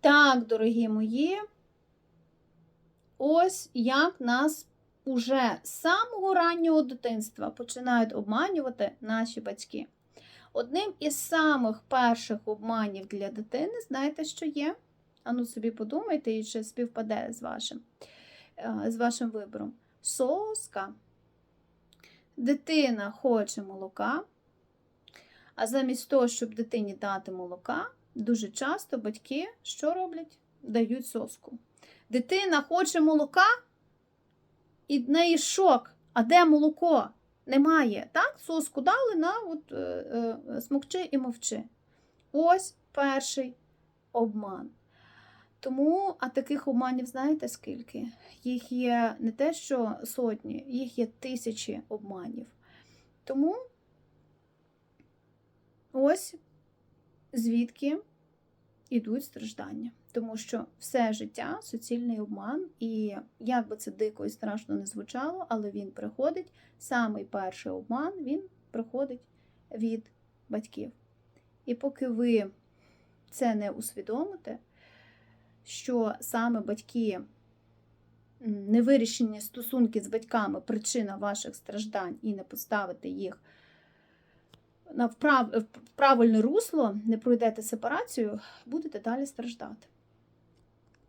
Так, дорогі мої, ось як нас уже з самого раннього дитинства починають обманювати наші батьки. Одним із самих перших обманів для дитини, знаєте, що є? Ану собі подумайте, і чи співпаде з вашим, е, з вашим вибором. Соска. Дитина хоче молока, а замість того, щоб дитині дати молока, дуже часто батьки що роблять? Дають соску. Дитина хоче молока, і в неї шок. А де молоко? Немає. Так, соску дали на от, е, е, смокчи і мовчи. Ось перший обман. Тому, а таких обманів знаєте скільки? Їх є не те, що сотні, їх є тисячі обманів. Тому ось звідки йдуть страждання. Тому що все життя суцільний обман, і як би це дико і страшно не звучало, але він приходить, самий перший обман, він приходить від батьків. І поки ви це не усвідомите, що саме батьки, невирішені стосунки з батьками причина ваших страждань і не поставите їх. В правильне русло, не пройдете сепарацію, будете далі страждати.